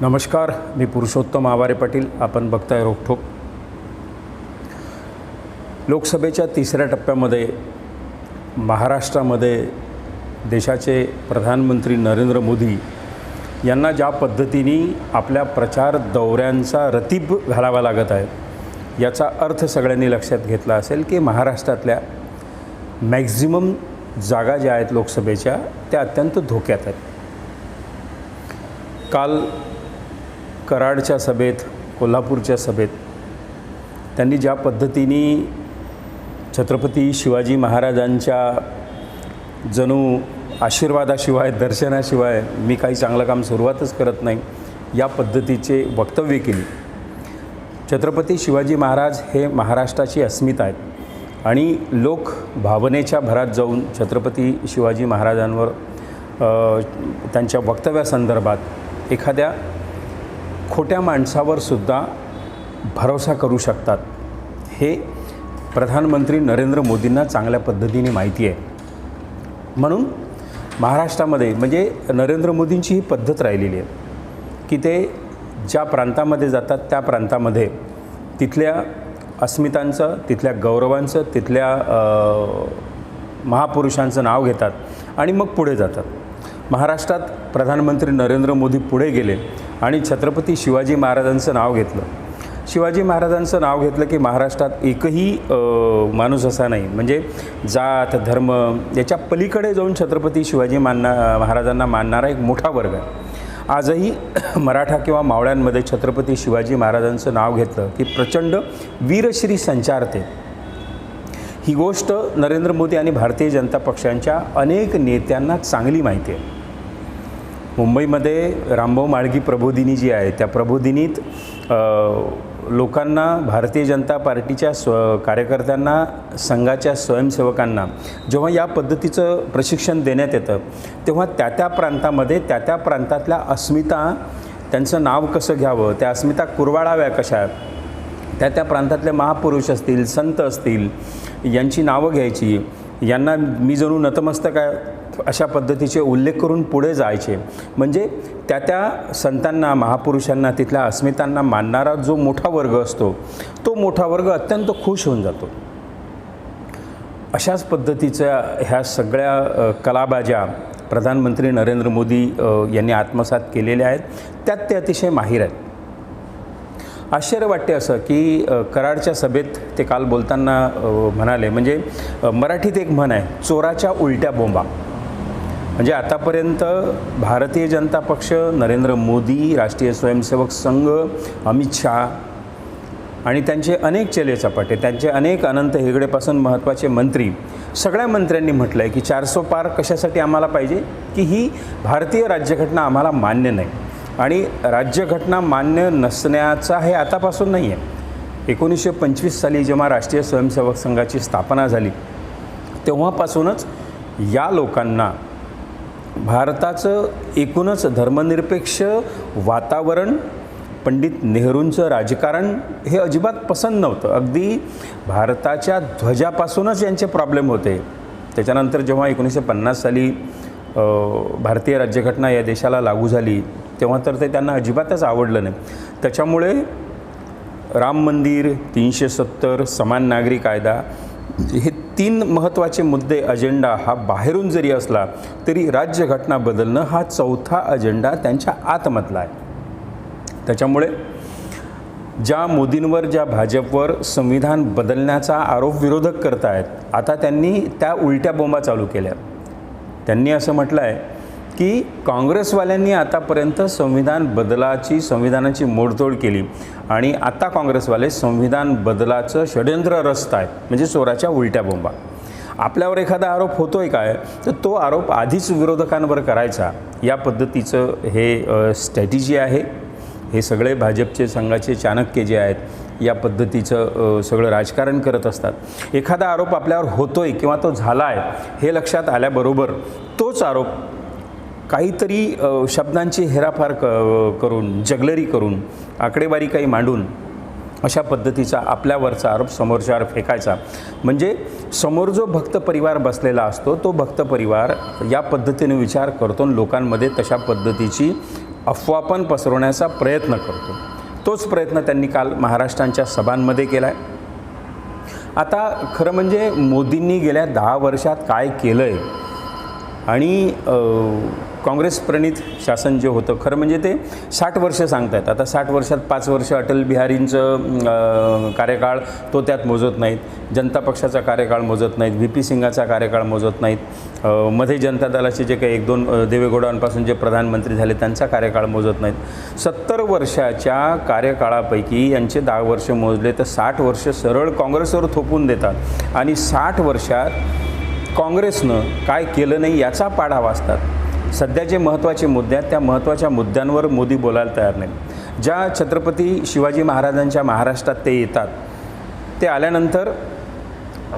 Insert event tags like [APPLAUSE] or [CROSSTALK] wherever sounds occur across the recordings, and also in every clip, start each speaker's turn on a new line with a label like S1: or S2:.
S1: नमस्कार मी पुरुषोत्तम आवारे पाटील आपण बघताय रोखोक लोकसभेच्या तिसऱ्या टप्प्यामध्ये महाराष्ट्रामध्ये देशाचे प्रधानमंत्री नरेंद्र मोदी यांना ज्या पद्धतीने आपल्या प्रचार दौऱ्यांचा रतीब घालावा लागत आहे याचा अर्थ सगळ्यांनी लक्षात घेतला असेल की महाराष्ट्रातल्या मॅक्झिमम जागा ज्या आहेत लोकसभेच्या त्या अत्यंत धोक्यात आहेत. काल कराडच्या सभेत कोल्हापूरच्या सभेत त्यांनी ज्या पद्धतीने छत्रपती शिवाजी महाराजांच्या जणू आशीर्वादाशिवाय दर्शनाशिवाय मी काही चांगलं काम सुरुवातच करत नाही या पद्धतीचे वक्तव्य केली. छत्रपती शिवाजी महाराज हे महाराष्ट्राची अस्मिता आहेत आणि लोक भावनेच्या भरात जाऊन छत्रपती शिवाजी महाराजांवर त्यांच्या वक्तव्यासंदर्भात एखाद्या खोट्या माणसावर सुद्धा भरोसा करू शकतात. हे प्रधानमंत्री नरेंद्र मोदींना चांगल्या पद्धतीने माहिती आहे. म्हणून महाराष्ट्रामध्ये म्हणजे नरेंद्र मोदींची ही पद्धत राहिलेली आहे की ते ज्या प्रांतामध्ये जातात त्या प्रांतामध्ये तिथल्या अस्मितांचं तिथल्या गौरवांचं तिथल्या महापुरुषांचं नाव घेतात आणि मग पुढे जातात. महाराष्ट्रात प्रधानमंत्री नरेंद्र मोदी पुढे गेले आणि छत्रपती शिवाजी महाराजांचं नाव घेतलं. शिवाजी महाराजांचं नाव घेतलं की महाराष्ट्रात एकही माणूस असा नाही. म्हणजे जात धर्म याच्या पलीकडे जाऊन छत्रपती शिवाजी मानना महाराजांना मानणारा एक मोठा वर्ग आहे. आजही [CLEARS THROAT] मराठा किंवा मावळ्यांमध्ये छत्रपती शिवाजी महाराजांचं नाव घेतलं की प्रचंड वीरश्री संचारते ही गोष्ट नरेंद्र मोदी आणि भारतीय जनता पक्षांच्या अनेक नेत्यांना चांगली माहिती आहे. मुंबईमध्ये रामभाऊ माळगी प्रबोधिनी जी आहे त्या प्रबोधिनीत लोकांना भारतीय जनता पार्टीच्या स्व कार्यकर्त्यांना संघाच्या स्वयंसेवकांना जेव्हा या पद्धतीचं प्रशिक्षण देण्यात येतं तेव्हा त्या त्या प्रांतामध्ये त्या त्या प्रांतातल्या अस्मिता त्यांचं नाव कसं घ्यावं त्या अस्मिता कुरवाळाव्या कशा त्या त्या प्रांतातले महापुरुष असतील संत असतील यांची नावं घ्यायची. यांना मी जणू नतमस्तक आहे. अशा पद्धतीचे उल्लेख करून पुढे जायचे. म्हणजे त्या त्या संतांना महापुरुषांना तिथल्या अस्मितांना मानणारा जो मोठा वर्ग असतो तो मोठा वर्ग अत्यंत खुश होऊन जातो. अशाच पद्धतीच्या ह्या सगळ्या कलाबाज्या प्रधानमंत्री नरेंद्र मोदी यांनी आत्मसात केलेल्या आहेत त्यात ते अतिशय माहीर आहेत. आश्चर्य वाटते असं की कराडच्या सभेत ते काल बोलताना म्हणाले म्हणजे मराठीत एक म्हण आहे चोराच्या उलट्या बोंबा. म्हणजे आतापर्यंत भारतीय जनता पक्ष नरेंद्र मोदी राष्ट्रीय स्वयंसेवक संघ अमित शहा आणि त्यांचे अनेक चेले चपाटे त्यांचे अनेक अनंत हेगडेपासून महत्त्वाचे मंत्री सगळ्या मंत्र्यांनी म्हटलं आहे की चारसो पार कशासाठी आम्हाला पाहिजे? की ही भारतीय राज्यघटना आम्हाला मान्य नाही. आणि राज्यघटना मान्य नसण्याचा हे आतापासून नाही आहे एकोणीसशे पंचवीस साली जेव्हा राष्ट्रीय स्वयंसेवक संघाची स्थापना झाली तेव्हापासूनच या लोकांना भारताचं एकूणच धर्मनिरपेक्ष वातावरण पंडित नेहरूंचं राजकारण हे अजिबात पसंत नव्हतं. अगदी भारताच्या ध्वजापासूनच यांचे प्रॉब्लेम होते. त्याच्यानंतर जेव्हा एकोणीसशे पन्नास साली भारतीय राज्यघटना या देशाला लागू झाली तेव्हा तर ते त्यांना अजिबातच आवडलं नाही. त्याच्यामुळे राम मंदिर तीनशे सत्तर समान नागरी कायदा हे तीन महत्त्वाचे मुद्दे अजेंडा हा बाहेरून जरी असला तरी राज्यघटना बदलणं हा चौथा अजेंडा त्यांच्या आतमधला आहे. त्याच्यामुळे ज्या मोदींवर ज्या भाजपवर संविधान बदलण्याचा आरोप विरोधक करत आहेत आता त्यांनी त्या उलट्या बोंबा चालू केल्या. त्यांनी असं म्हटलं आहे की काँग्रेसवाल्यांनी आतापर्यंत संविधान बदलाची संविधानाची मोडतोड केली. आणि आता काँग्रेसवाले संविधान बदलाचं षडयंत्र रचत आहेत म्हणजे चोराच्या उलट्या बोंबा. आपल्यावर एखादा आरोप होतोय काय? तर तो आरोप आधीच विरोधकांवर करायचा. या पद्धतीचं हे स्ट्रॅटेजी आहे. हे सगळे भाजपचे संघाचे चाणक्य जे आहेत या पद्धतीचं सगळं राजकारण करत असतात. एखादा आरोप आपल्यावर होतोय किंवा तो झाला आहे हे लक्षात आल्याबरोबर तोच आरोप काहीतरी शब्दांची हेराफार क करून जगलरी करून आकडेवारी काही मांडून अशा पद्धतीचा आपल्यावरचा आरोप समोरच्यावर फेकायचा. म्हणजे समोर जो भक्त परिवार बसलेला असतो तो भक्त परिवार या पद्धतीने विचार करतो आणि लोकांमध्ये तशा पद्धतीची अफवा पण पसरवण्याचा प्रयत्न करतो. तोच प्रयत्न त्यांनी काल महाराष्ट्रांच्या सभांमध्ये केला आहे आता खरं म्हणजे मोदींनी गेल्या दहा वर्षात काय केलं आहे आणि काँग्रेस प्रणित शासन जे होतं खरं म्हणजे ते साठ वर्ष सांगतायत. आता साठ वर्षात पाच वर्ष अटल बिहारींचं कार्यकाळ तो त्यात मोजत नाहीत. जनता पक्षाचा कार्यकाळ मोजत नाहीत. व्ही पी सिंगाचा कार्यकाळ मोजत नाहीत. मध्ये जनता दलाचे जे काही एक दोन देवेगौडांपासून जे प्रधानमंत्री झाले त्यांचा कार्यकाळ मोजत नाहीत. सत्तर वर्षाच्या कार्यकाळापैकी यांचे दहा वर्ष मोजले तर साठ वर्ष सरळ काँग्रेसवर थोपून देतात. आणि साठ वर्षात काँग्रेसनं काय केलं नाही याचा पाढा वाचतात. सध्या जे महत्त्वाचे मुद्दे आहेत त्या महत्त्वाच्या मुद्द्यांवर मोदी बोलायला तयार नाहीत. ज्या छत्रपती शिवाजी महाराजांच्या महाराष्ट्रात ते येतात ते आल्यानंतर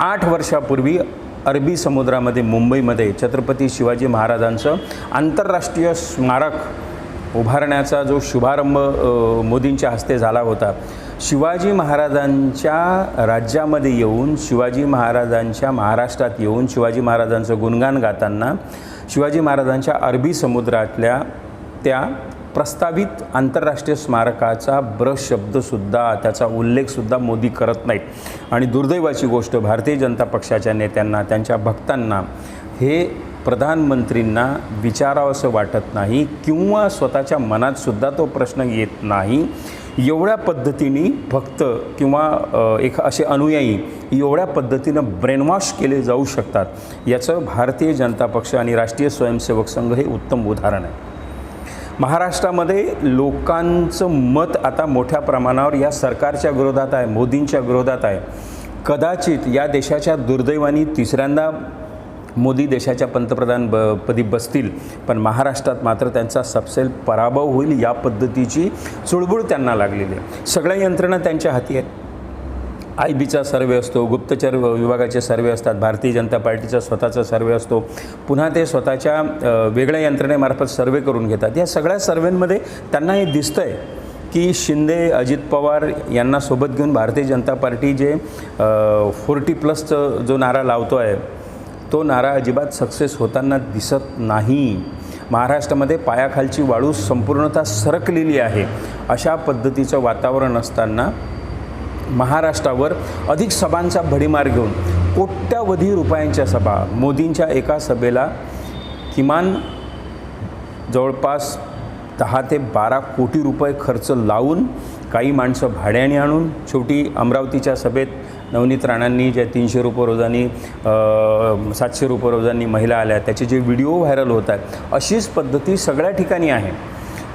S1: आठ वर्षापूर्वी अरबी समुद्रामध्ये मुंबईमध्ये छत्रपती शिवाजी महाराजांचं आंतरराष्ट्रीय स्मारक उभारण्याचा जो शुभारंभ मोदींच्या हस्ते झाला होता शिवाजी महाराजांच्या राज्यामध्ये येऊन शिवाजी महाराजांच्या महाराष्ट्रात येऊन शिवाजी महाराजांचं गुणगान गाताना शिवाजी महाराजांच्या अरबी समुद्रातल्या त्या प्रस्तावित आंतरराष्ट्रीय स्मारकाचा ब्रश शब्दसुद्धा त्याचा उल्लेखसुद्धा मोदी करत नाहीत. आणि दुर्दैवाची गोष्ट भारतीय जनता पक्षाच्या नेत्यांना त्यांच्या भक्तांना हे प्रधानमंत्रींना विचारावंसं वाटत नाही किंवा स्वतःच्या मनातसुद्धा तो प्रश्न येत नाही. एवढ्या पद्धतीने भक्त किंवा एक असे अनुयायी एवढ्या पद्धतीनं ब्रेनवॉश केले जाऊ शकतात याचं भारतीय जनता पक्ष आणि राष्ट्रीय स्वयंसेवक संघ हे उत्तम उदाहरण आहे. महाराष्ट्रामध्ये लोकांचं मत आता मोठ्या प्रमाणावर या सरकारच्या विरोधात आहे मोदींच्या विरोधात आहे. कदाचित या देशाच्या दुर्दैवानी तिसऱ्यांदा मोदी देशाच्या पंतप्रधान ब पदी बसतील पण महाराष्ट्रात मात्र त्यांचा सपसेल पराभव होईल या पद्धतीची चुळबुळ त्यांना लागलेली आहे. सगळ्या यंत्रणा त्यांच्या हाती आहेत. आय बीचा सर्वे असतो गुप्तचर विभागाचे सर्वे असतात भारतीय जनता पार्टीचा स्वतःचा सर्वे असतो. पुन्हा ते स्वतःच्या वेगळ्या यंत्रणेमार्फत सर्वे करून घेतात. या सगळ्या सर्वेंमध्ये त्यांना हे दिसतं आहे की शिंदे अजित पवार यांना सोबत घेऊन भारतीय जनता पार्टी जे फोर्टी प्लसचं जो नारा लावतो आहे तो नारा अजिबात सक्सेस होताना दिसत नाही. महाराष्ट्रामध्ये पायाखालची वाळू संपूर्णतः सरकलेली आहे. अशा पद्धतीचं वातावरण असताना महाराष्ट्रावर अधिक सभांचा भडीमार घेऊन कोट्यावधी रुपयांच्या सभा. मोदींच्या एका सभेला किमान जवळपास दहा ते बारा कोटी रुपये खर्च लावून काही माणसं भाड्याने आणून शेवटी अमरावतीच्या सभेत नवनीत राणांनी ज्या तीनशे रुपये रोजांनी सातशे रुपये रोजांनी महिला आल्या त्याचे जे व्हिडिओ व्हायरल होत आहेत अशीच पद्धती सगळ्या ठिकाणी आहे.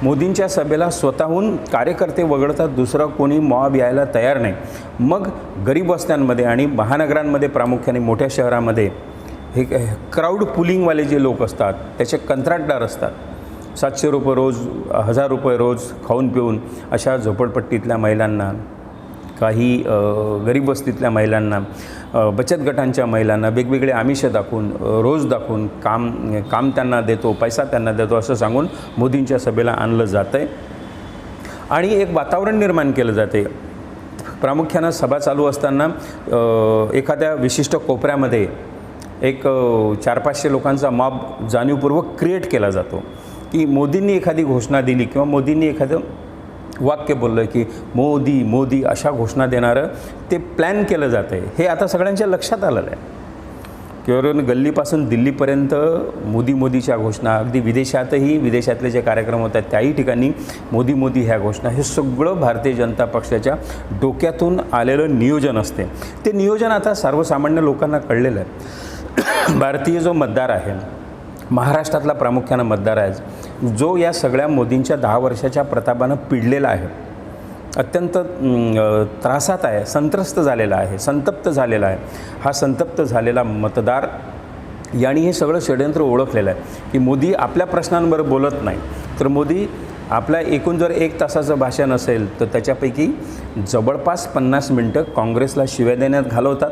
S1: मोदींच्या सभेला स्वतःहून कार्यकर्ते वगळतात दुसरं कोणी मॉब यायला तयार नाही. मग गरीब वस्त्यांमध्ये आणि महानगरांमध्ये प्रामुख्याने मोठ्या शहरामध्ये हे क्राऊड पुलिंगवाले जे लोक असतात त्याचे कंत्राटदार असतात. सातशे रुपये रोज हजार रुपये रोज खाऊन पिऊन अशा झोपडपट्टीतल्या महिलांना काही गरीब वस्तीतल्या महिलांना बचत गटांच्या महिलांना वेगवेगळे आमिष दाखवून रोज दाखवून काम काम त्यांना देतो पैसा त्यांना देतो असं सांगून मोदींच्या सभेला आणलं जातं आहे आणि एक वातावरण निर्माण केलं जाते प्रामुख्यानं सभा चालू असताना एखाद्या विशिष्ट कोपऱ्यामध्ये एक चार पाचशे लोकांचा मॉब जाणीवपूर्वक क्रिएट केला जातो. की मोदींनी एखादी घोषणा दिली किंवा मोदींनी एखादं वाक्य बोललं की मोदी मोदी अशा घोषणा देणारं ते प्लॅन केलं जातं आहे हे आता सगळ्यांच्या लक्षात आलेलं आहे. किंवा गल्लीपासून दिल्लीपर्यंत मोदी मोदीच्या घोषणा अगदी विदेशातही विदेशातले जे कार्यक्रम होतात त्याही ठिकाणी मोदी मोदी ह्या घोषणा हे सगळं भारतीय जनता पक्षाच्या डोक्यातून आलेलं नियोजन असते. ते नियोजन आता सर्वसामान्य लोकांना कळलेलं आहे. [COUGHS] भारतीय जो मतदार आहे महाराष्ट्रातला प्रामुख्यानं मतदार आहे. जो या सगळ्या मोदींच्या दहा वर्षाच्या प्रतापानं पिडलेला आहे अत्यंत त्रासात आहे संत्रस्त झालेला आहे संतप्त झालेला आहे. हा संतप्त झालेला मतदार यांनी हे सगळं षडयंत्र ओळखलेलं आहे की मोदी आपल्या प्रश्नांवर बोलत नाही. तर मोदी आपल्या एकूण जर एक तासाचं भाषण असेल तर त्याच्यापैकी जवळपास पन्नास मिनटं काँग्रेसला शिव्या देण्यात घालवतात.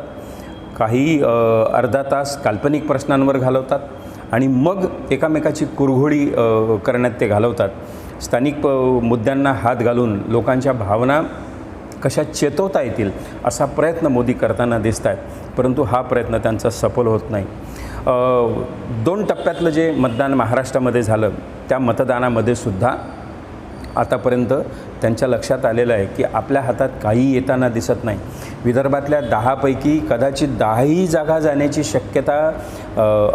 S1: काही अर्धा तास काल्पनिक प्रश्नांवर घालवतात. आणि मग एकामेकाची कुरघोडी करण्यात ते घालवतात. स्थानिक प मुद्द्यांना हात घालून लोकांच्या भावना कशा चेतवता येतील असा प्रयत्न मोदी करताना दिसत आहेत परंतु हा प्रयत्न त्यांचा सफल होत नाही. दोन टप्प्यातलं जे मतदान महाराष्ट्रामध्ये झालं त्या मतदानामध्ये सुद्धा आतापर्यंत त्यांच्या लक्षात आलेलं आहे की आपल्या हातात काही येताना दिसत नाही. विदर्भातल्या दहापैकी कदाचित दहाही जागा जाण्याची शक्यता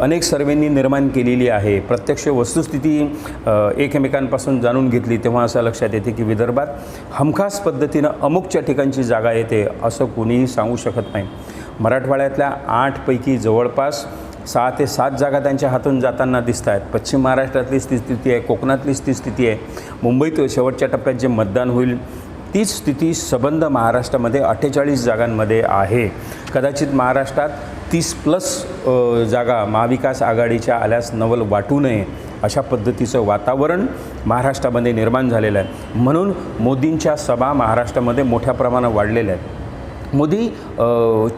S1: अनेक सर्वेंनी निर्माण केलेली आहे. प्रत्यक्ष वस्तुस्थिती एकमेकांपासून जाणून घेतली तेव्हा असं लक्षात येते की विदर्भात हमखास पद्धतीनं अमुकच्या ठिकाणची जागा येते असं कोणीही सांगू शकत नाही. मराठवाड्यातल्या आठपैकी जवळपास सहा ते सात जागा त्यांच्या हातून जाताना दिसत आहेत. पश्चिम महाराष्ट्रातलीच ती स्थिती आहे कोकणातलीच ती स्थिती आहे. मुंबईत शेवटच्या टप्प्यात जे मतदान होईल तीच स्थिती सबंध महाराष्ट्रामध्ये अठ्ठेचाळीस जागांमध्ये आहे. कदाचित महाराष्ट्रात तीस प्लस जागा महाविकास आघाडीच्या आल्यास नवल वाटू नये अशा पद्धतीचं वातावरण महाराष्ट्रामध्ये निर्माण झालेलं आहे. म्हणून मोदींच्या सभा महाराष्ट्रामध्ये मोठ्या प्रमाणात वाढलेल्या आहेत. मोदी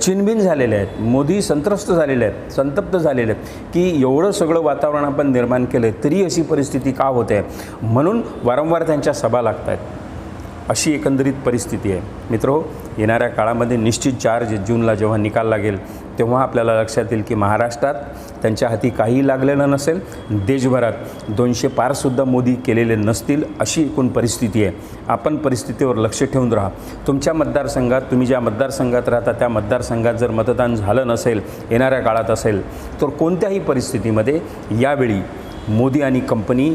S1: चिनबिन झालेले आहेत. मोदी संत्रस्त झालेले आहेत संतप्त झालेले आहेत. की एवढं सगळं वातावरण आपण निर्माण केलं आहे तरी अशी परिस्थिती का होते? म्हणून वारंवार त्यांच्या सभा लागत आहेत अशी एकंदरीत परिस्थिती आहे. मित्रो येणाऱ्या काळामध्ये निश्चित चार जूनला जेव्हा निकाल लागेल तेव्हा आपल्याला लक्षात येईल की महाराष्ट्रात त्यांच्या हाती काही लागलेलं नसेल. देशभरात दोनशे पारसुद्धा मोदी केलेले नसतील अशी एकूण परिस्थिती आहे. आपण परिस्थितीवर लक्ष ठेवून राहा. तुमच्या मतदारसंघात तुम्ही ज्या मतदारसंघात राहता त्या मतदारसंघात जर मतदान झालं नसेल येणाऱ्या काळात असेल तर कोणत्याही परिस्थितीमध्ये यावेळी मोदी आणि कंपनी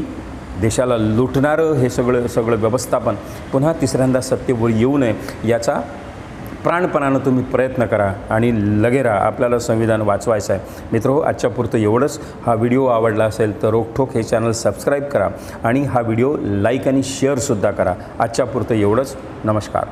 S1: देशाला लुटणारं हे सगळं सगळं व्यवस्थापन पुन्हा तिसऱ्यांदा सत्तेवर येऊ नये याचा प्राणपणानं तुम्ही प्रयत्न करा आणि लगे राहा. आपल्याला संविधान वाचवायचं आहे. मित्रो आजच्या पुरतं एवढंच. हा व्हिडिओ आवडला असेल तर रोखोक हे चॅनल सबस्क्राईब करा आणि हा व्हिडिओ लाईक आणि शेअरसुद्धा करा. आजच्या पुरतं एवढंच. नमस्कार.